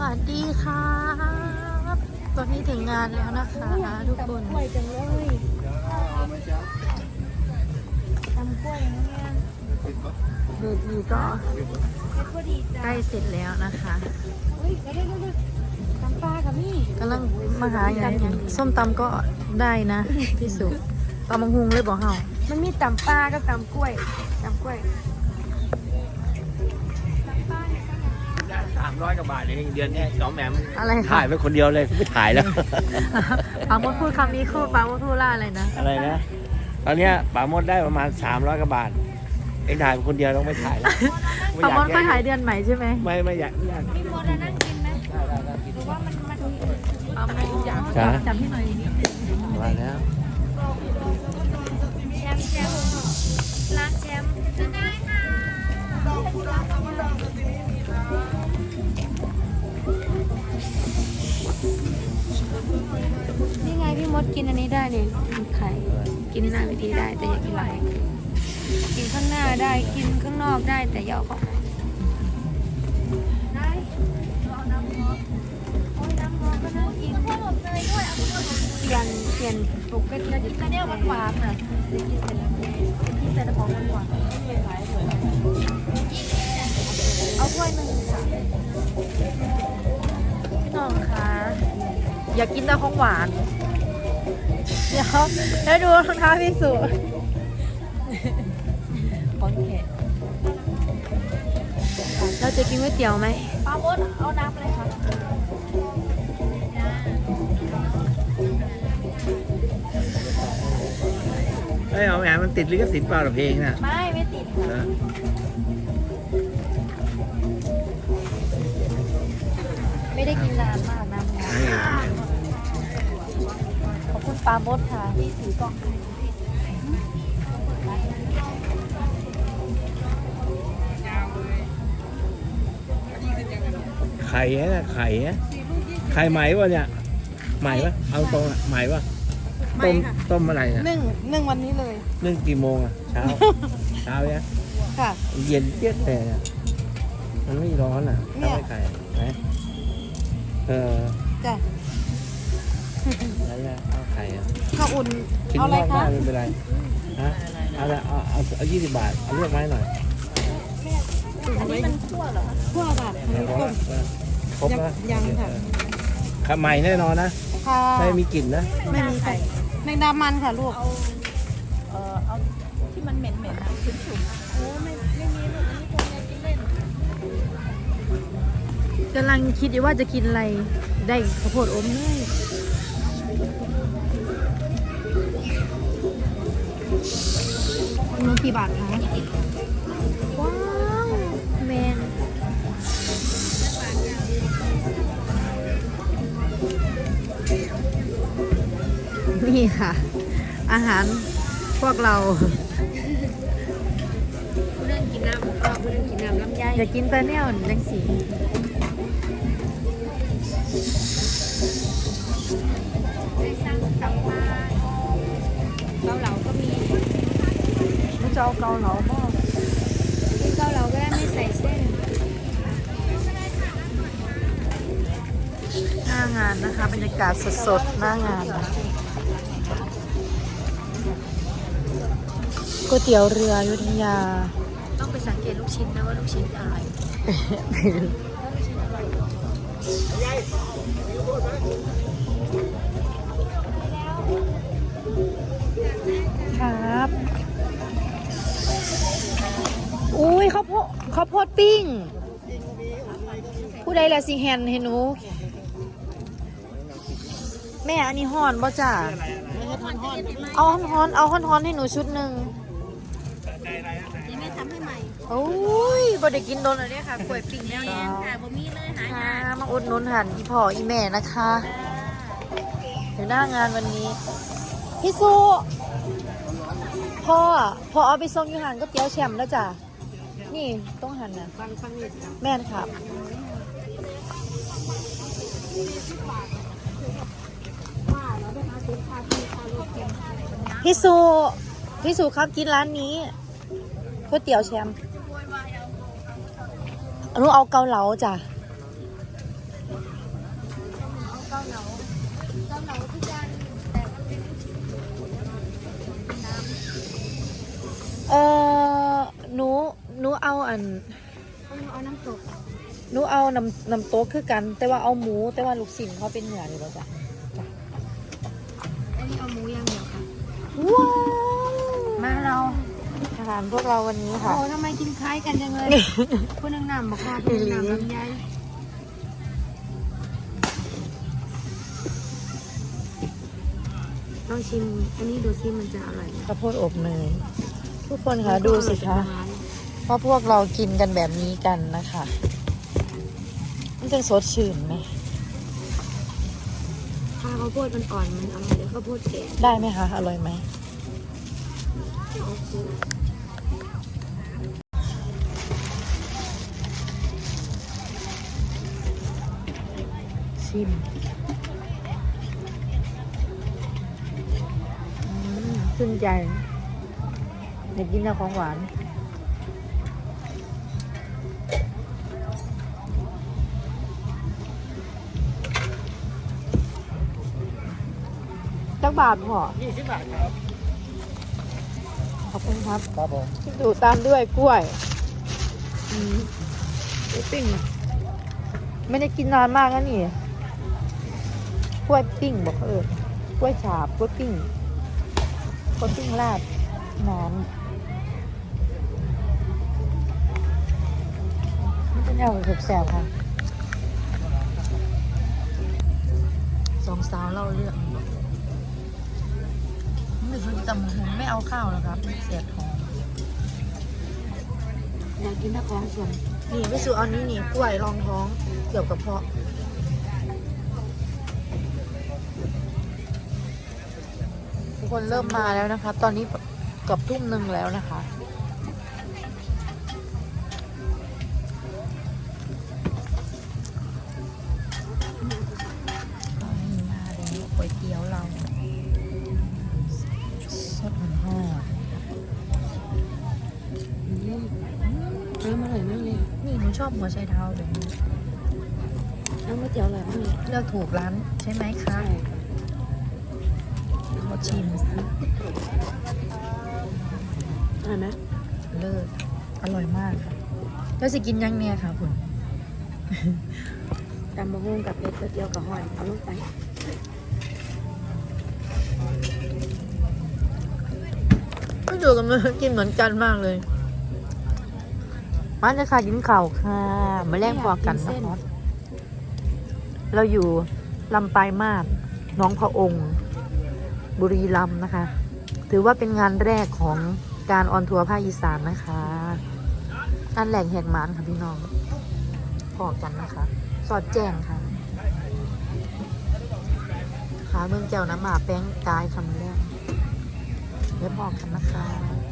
วัสดีครับตอนนี้ถึงงานแล้วนะคะทุกคนกล้วยจังเลยทำกล้วยนะเนี่ยเวทีก็ดดีจ้ะใกล้เสร็จแล้วนะคะเฮ้ยเดี๋ยวเดี๋ยวเดี๋ยวตำปลากับนี่กำลังมาหาอย่างส้มตำก็ได้นะพี่สุตำมังหุงเลยบอกเฮามันมีตำปลากับตำกล้วยตำกล้วยามร้อยกว่าบาทเองเดือนเนี้ยน้องแหมมอะไรคะถ่ายไปคนเดียวเลยไม่ถ่ายแล้วปาโมดพูดคำนี้คู่ปาโมดพูดล่าอะไรนะ อะไรนะ ตอนเนี้ยป๋ามดได้ประมาณ300กว่าบาทเองถ่ายไปคนเดียวต้องไม่ถ่ายแล้วไม่ปาอยาโมกดค่อยถ่ายเดือนใหม่ใช่ไหมไม่ไม่อยากไม่อยากมีโมดนั่งกินไหมหรือว่ามันมันปาโมดจ้ะจับพี่หน่อยนิดนึงมาแล้วแชมป์แชมป์ร้านแชมป์จะได้ค่ะ นี่ไงพี่มดกินอันนี้ได้เนี่ยไข่ กินหน้าวิธีได้แต่อย่ากินหลังกินข้างหน้าได้กินข้างนอกได้แต่อย่าเอาเข้าได้รอน้ำร้อโอ้ยน้ำร้อก็น่ากินข้าวหมกเนยด้วยเอาข้าวหมเปลี่ยนเปลี่ยนปกติเราจะกินเนี่ยหวานๆน่ะจะกินเป็นกินแต่ของหวานๆไม่หลายเลยเอาถ้วยหนึ่งค่ะ น้องคะอยากกินแต่ของหวาน เดี๋ยวแล้วดูรองเท้าพี่สุของแขกเราจะกินก๋วยเตี๋ยวไหมปลาบดเอาน้ำอะไรคะเอ้ยเอาแหมมันติดลิขสิทธิ์เปล่าหรอเพลงน่ะ ไม่ ไม่ติดเห ไม่ได้กินนานมากน้ำร้อนเฮ้ยขอบคุณปลาบดค่ะที่ถือกล่องให้ไข่เนี่ยไข่เนี่ยไข่ไหมวะเนี่ยไหมปะเอาตรงอะไหมปะต้มต้มอะไรนะนึ่งนึ่งวันนี้เลยนึ่งกี่โมงอะเช้าเช้าเนี่ยค่ะ เย็นเจี๊ยดแต่เนี่ยมันไม่ร้อนอะเนี่ถ้ายไม่ไข่ไหม เออจ้ะแล้วเนี่ยเอาไข่อะข้าวอุ่นชิ้นเอานอะไรอกคะได้ไม่เป็นไรฮะเอาละเอาเอาเอายี่สิบบาทเอาเลือกไม้หน่อยอันนี้มันคั่วเหรอคะคั่วค่ะเดี๋ยวก่อนครบนะยังค่ะขับใหม่แน่นอนนะค่ะไม่มีกลิ่นนะไม่มีค่ะแมงดามันค่ะลูก เออเอาที่มันเหม็นเหม็นๆนะชุ่มๆโอ้ไม่ไม่มีลูกอันนี้คนอยาก กำลังคิดอยู่ว่าจะกินอะไรได้ข้าวโพดอมเลยน้องกี่บาทคะว้าวแมนนี่ค่ะ อาหารพวกเราผู้เรื่องกินน้ำเราผู้เรื่องกินน้ำลำไยอยากกินแต่แนวจังสี จะเอาเกาเหลาบ้างกินเกาเหลาก็ได้ไม่ใส่เส้น หน้างานนะคะ บรรยากาศสดๆ หน้างานนะก๋วยเตี๋ยวเรืออยุธยา ต้องไปสังเกตลูกชิ้นนะว่าลูกชิ้นอร่อยถ้าลูกชิ้นอร่อยครับ อุ้ยข้าวโพดข้าวโพดปิ้ง ผู้ใดละสิแฮนให้หนู แม่อันนี้ห่อนบ่จ้าเอาฮ้อนๆเอาฮ้อนๆให้หนูชุดหนึ่งนี่แม่ทำให้ใหม่โอ้ยบ่ได้กินโดนอันนี้ค่ะกล้วยปิ้งแนวนี้ค่ะบ่มีเลยหาค่ะมาอุดหนุนหันอีพ่ออีแม่นะคะอยู่หน้างานวันนี้พี่สุ พ่อพ่อเอาไปส่งอยู่หันก็เตี๋ยวแชมป์แล้วจ้ะ นี่ต้องหันนะแม่นครับพี่สุพี่สุครับกินร้านนี้ก๋วยเตี๋ยวแชมป์หนูเอาเกาเหลาจ้ะเกาเหลาเกาเหลา เออหนูหนูเอาอันำเอาเอาน้ำตกหนูเอาน้ำน้ำโต๊ะคือกัน แต่ว่าเอาหมู แต่ว่าลูกศิลเขาเป็นเหนือเลยจ้ะอันนี้เอาหมูอย่างเดียวค่ะว้าวมาเราอาหารพวกเราวันนี้โอ้ค่ะทำไมกินคล้ายกันจังเลยผู้นึงน้ำบอกว่าผู้นึงน้ำลำไยลองชิม อันนี้ดูซิมันจะอร่อยไหมข้าวโพดอบเนย ทุกคนคะดูสิคะว่าพวกเรากินกันแบบนี้กันนะคะมันจะสดชื่นไหมถ้าข้าวโพดมันอ่อนมันอร่อยเดี๋ยวข้าวโพดแก่ได้ไหมคะอร่อยไหมโอเคชิมอืมชื่นใจ อยากกินแต่ของหวาน จักบาทพอยี่สิบบาทครับ ขอบคุณครับ ครับผมดูตามด้วยกล้วยอืมกล้วยปิ้งไม่ได้กินนานมากแล้วนี่กล้วยปิ้งบอกเออกล้วยฉาบกล้วยปิ้งกล้วยปิ้งราดน้ำ เป็นแนวแสบๆค่ะสองสาวเล่าเรื่องนี่คือตำหงไม่เอาข้าวแล้วครับเสียดท้องอยากกินตะของส่วนนี่พี่สุเอานี้นี่กล้วยรองท้องเกี่ยวกับเพาะทุกคนเริ่มมาแล้วนะคะ ตอนนี้เกับทุ่มหนึ่งแล้วนะคะ ก๋วยเตี๋ยวเราสดหอมอืมน้ำอร่อยมากเลยนี่หนูชอบหัวไชเท้าแบบนี้น้ำก๋วยเตี๋ยวอร่อยมากเลยเลือกถูกร้านใช่ไหมคะขอชิมอร่อยไหมเลิศอร่อยมากค่ะแล้วจะกินยังเนี่ยค่ะคุณตำมะฮุ่งกับเป็ดก๋วยเตี๋ยวกับหอยเอาลงไป ก็อยู่กันมากินเหมือนกันมากเลยมาเลยค่ะกินข่าวค่ะมาแลกพอกันนะคะเราอยู่ลำปลายมาศน้องพระองค์ บุรีรัมย์นะคะ ถือว่าเป็นงานแรกของการออนทัวร์ภาคอีสานนะคะงานแหล่งแหกหมานค่ะพี่น้องพอกันนะคะ สอดแจ้งค่ะขาเมืองเจ้าน้ำหมาแป้งกายคำแรก เดี๋ยวบอกันนะคะ